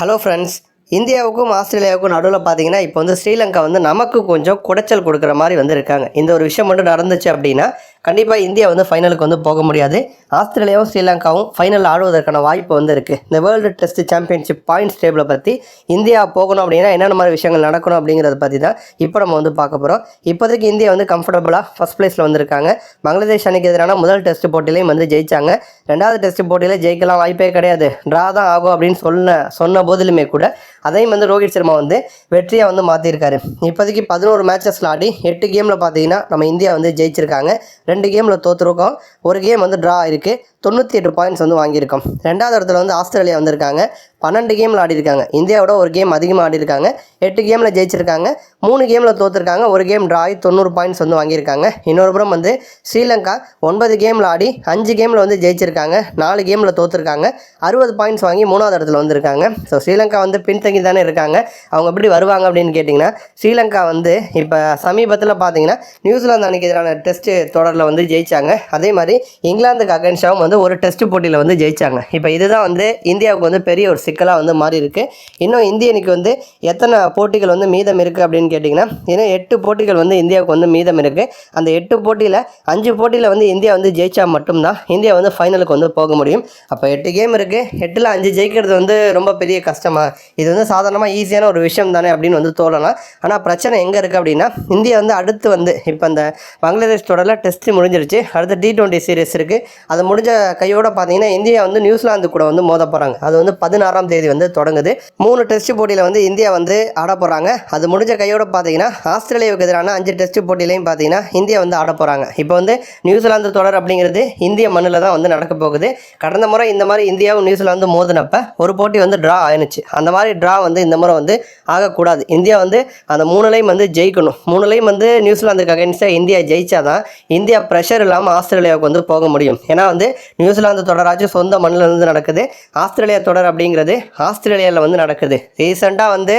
Hello friends இந்தியாவுக்கும் ஆஸ்திரேலியாவுக்கும் நடுவில் பார்த்தீங்கன்னா இப்போ வந்து ஸ்ரீலங்கா வந்து நமக்கு கொஞ்சம் குடைச்சல் கொடுக்குற மாதிரி வந்து இருக்காங்க. இந்த ஒரு விஷயம் மட்டும் நடந்துச்சு அப்படின்னா கண்டிப்பாக இந்தியா வந்து ஃபைனலுக்கு வந்து போக முடியாது. ஆஸ்திரேலியாவும் ஸ்ரீலங்காவும் ஃபைனலில் ஆடுவதற்கான வாய்ப்பு வந்து இருக்குது இந்த வேர்ல்டு டெஸ்ட் சாம்பியன்ஷிப் பாயிண்ட்ஸ் டேபிளை பற்றி இந்தியா போகணும் அப்படின்னா என்னென்ன மாதிரி விஷயங்கள் நடக்கணும் அப்படிங்கிறத பற்றி தான் இப்போ நம்ம வந்து பார்க்க போகிறோம் இப்போதைக்கு இந்தியா வந்து கம்ஃபர்டபுளாக ஃபஸ்ட் பிளேஸில் வந்திருக்காங்க. பங்களாதேஷ் அணிக்கு எதிரான முதல் டெஸ்ட் போட்டியிலையும் வந்து ஜெயிச்சாங்க. ரெண்டாவது டெஸ்ட் போட்டியில் ஜெயிக்கலாம் வாய்ப்பே கிடையாது. ட்ரா தான் ஆகும் அப்படின்னு சொன்ன சொன்ன போதிலுமே கூட அதையும் வந்து ரோஹித் சர்மா வந்து வெற்றியாக வந்து மாற்றிருக்காரு இப்போதைக்கு பதினோரு மேட்சஸில் ஆடி எட்டு கேமில் பார்த்தீங்கன்னா நம்ம இந்தியா வந்து ஜெயிச்சிருக்காங்க. ரெண்டு கேமில் தோற்றுருக்கோம் ஒரு கேம் வந்து ட்ரா ஆயிருக்கு. தொண்ணூற்றி எட்டு பாயிண்ட்ஸ் வந்து வாங்கியிருக்கோம். ரெண்டாவது இடத்துல வந்து ஆஸ்திரேலியா வந்திருக்காங்க. பன்னெண்டு கேமில் ஆடிருக்காங்க இந்தியாவோட ஒரு கேம் அதிகமாக ஆடிருக்காங்க எட்டு கேமில் ஜெயிச்சிருக்காங்க. மூணு கேமில் தோற்றுருக்காங்க ஒரு கேம் ட்ராயி தொண்ணூறு பாயிண்ட்ஸ் வந்து வாங்கியிருக்காங்க. இன்னொரு புறம் வந்து ஸ்ரீலங்கா ஒன்பது கேமில் ஆடி அஞ்சு கேமில் வந்து ஜெயிச்சிருக்காங்க. நாலு கேமில் தோற்றுருக்காங்க அறுபது பாயிண்ட்ஸ் வாங்கி மூணாவது இடத்துல வந்திருக்காங்க. ஸோ ஸ்ரீலங்கா வந்து பின்தங்கி தானே இருக்காங்க. அவங்க எப்படி வருவாங்க அப்படின்னு கேட்டிங்கன்னா ஸ்ரீலங்கா வந்து இப்போ சமீபத்தில் பார்த்தீங்கன்னா நியூசிலாந்து அன்னைக்கு எதிரான டெஸ்ட் தொடரில் வந்து ஜெயிச்சாங்க. அதே மாதிரி இங்கிலாந்துக்கு அகேன்ஸ்டாகவும் வந்து ஒரு டெஸ்ட் போட்டியில் வந்து ஜெயிச்சாங்க. இப்போ இதுதான் வந்து இந்தியாவுக்கு வந்து பெரிய ஒரு சிக்கலாக வந்து மாறி இருக்குது இன்னும் இந்திய அணிக்கு வந்து எத்தனை போட்டிகள் வந்து மீதம் இருக்குது அப்படின்னு கேட்டிங்கன்னா இன்னும் எட்டு போட்டிகள் வந்து இந்தியாவுக்கு வந்து மீதம் இருக்குது அந்த எட்டு போட்டியில் அஞ்சு போட்டியில் வந்து இந்தியா வந்து ஜெயிச்சா மட்டும்தான் இந்தியா வந்து ஃபைனலுக்கு வந்து போக முடியும். அப்போ எட்டு கேம் இருக்குது எட்டில் அஞ்சு ஜெயிக்கிறது வந்து ரொம்ப பெரிய கஷ்டமாக இது வந்து சாதாரணமாக ஈஸியான ஒரு விஷயம் தானே அப்படின்னு வந்து தோணலாம். ஆனால் பிரச்சனை எங்கே இருக்குது அப்படின்னா இந்தியா வந்து அடுத்து வந்து இப்போ அந்த பங்களாதேஷ் தொடரில் டெஸ்ட்டு முடிஞ்சிருச்சு. அடுத்து டி டுவெண்ட்டி சீரீஸ் இருக்குது அது முடிஞ்ச கையோட பார்த்தீங்கன்னா இந்தியா வந்து நியூசிலாந்து கூட வந்து மோத போகிறாங்க அது வந்து பதினாறாம் தேதி வந்து தொடங்குது. மூணு டெஸ்ட் போட்டியில் வந்து இந்தியா வந்து ஆட போகிறாங்க அது முடிஞ்ச கையோட பார்த்தீங்கன்னா ஆஸ்திரேலியாவுக்கு எதிரான அஞ்சு டெஸ்ட் போட்டியிலையும் பார்த்தீங்கன்னா இந்தியா வந்து ஆட போகிறாங்க இப்போ வந்து நியூசிலாந்து தொடர் அப்படிங்கிறது இந்திய மண்ணில் தான் வந்து நடக்க போகுது. கடந்த முறை இந்த மாதிரி இந்தியாவும் நியூசிலாந்து மோதினப்ப ஒரு போட்டி வந்து ட்ரா ஆயினுச்சு. அந்த மாதிரி ட்ரா வந்து இந்த முறை வந்து ஆகக்கூடாது. இந்தியா வந்து அந்த மூணுலையும் வந்து ஜெயிக்கணும். மூணுலையும் வந்து நியூசிலாந்துக்கு அகேன்ஸ்டாக இந்தியா ஜெயிச்சா தான் இந்தியா ப்ரெஷர் இல்லாமல் ஆஸ்திரேலியாவுக்கு வந்து போக முடியும். ஏன்னா வந்து நியூசிலாந்து தொடராச்சும் சொந்த மண்ணில் இருந்து நடக்குது. ஆஸ்திரேலியா தொடர் அப்படிங்கிறது ஆஸ்திரேலியாவில் வந்து நடக்குது. ரீசெண்டாக வந்து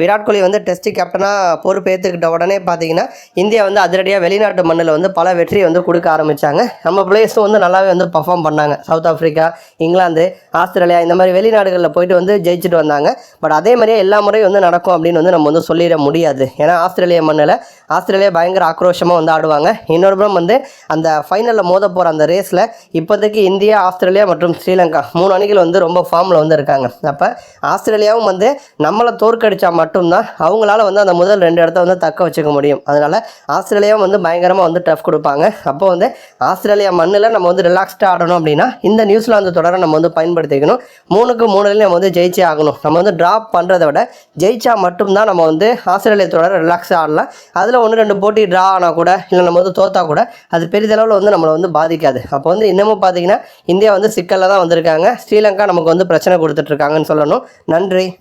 விராட் கோலி வந்து டெஸ்ட் கேப்டனாக பொறுப்பேற்றுக்கிட்ட உடனே பார்த்தீங்கன்னா இந்தியா வந்து அதிரடியாக வெளிநாட்டு மண்ணில் வந்து பல வெற்றியை வந்து கொடுக்க ஆரம்பித்தாங்க நம்ம பிளேயர்ஸும் வந்து நல்லாவே வந்து பர்ஃபார்ம் பண்ணாங்க. சவுத் ஆஃப்ரிக்கா இங்கிலாந்து ஆஸ்திரேலியா இந்த மாதிரி வெளிநாடுகளில் போயிட்டு வந்து ஜெயிச்சுட்டு வந்தாங்க. பட் அதே மாதிரியே எல்லா முறையும் வந்து நடக்கும் அப்படின்னு வந்து நம்ம வந்து சொல்லிட முடியாது. ஏன்னா ஆஸ்திரேலியா மண்ணில் ஆஸ்திரேலியா பயங்கர ஆக்ரோஷமாக வந்து ஆடுவாங்க. இன்னொரு புறம் வந்து அந்த ஃபைனலில் மோத போகிற அந்த ரேஸில் இப்போதைக்கு இந்தியா ஆஸ்திரேலியா மற்றும் ஸ்ரீலங்கா மூணு அணிகள் வந்து ரொம்ப ஃபார்மில் வந்து இருக்காங்க. அப்போ ஆஸ்திரேலியாவும் வந்து நம்மளை தோற்கடிச்சா மட்டும்தான் அவங்களால வந்து அந்த முதல் ரெண்டு இடத்த வந்து தக்க வச்சுக்க முடியும். அதனால் ஆஸ்திரேலியாவும் வந்து பயங்கரமாக வந்து டஃப் கொடுப்பாங்க. அப்போ வந்து ஆஸ்திரேலியா மண்ணில் நம்ம வந்து ரிலாக்ஸ்டாக ஆடணும் அப்படின்னா இந்த நியூசிலாந்து தொடரை நம்ம வந்து பயன்படுத்திக்கணும். மூணுக்கு மூணுலையும் நம்ம வந்து ஜெயிச்சே ஆகணும். நம்ம வந்து ட்ராப் பண்ணுறதை விட ஜெயிச்சா மட்டும்தான் நம்ம வந்து ஆஸ்திரேலியா தொடரை ரிலாக்ஸாக ஆடலாம். அதில் ஒன்று ரெண்டு போட்டி ட்ரா ஆனால் கூட இல்லை நம்ம வந்து தோத்தா கூட அது பெரிதளவில் வந்து நம்மளை வந்து பாதிக்காது. அப்போ வந்து இன்னமும் பார்த்தீங்கன்னா இந்தியா வந்து சிக்கலில் தான் வந்திருக்காங்க. ஸ்ரீலங்கா நமக்கு வந்து பிரச்சனை இருக்காங்கன்னு சொல்லணும். நன்றி.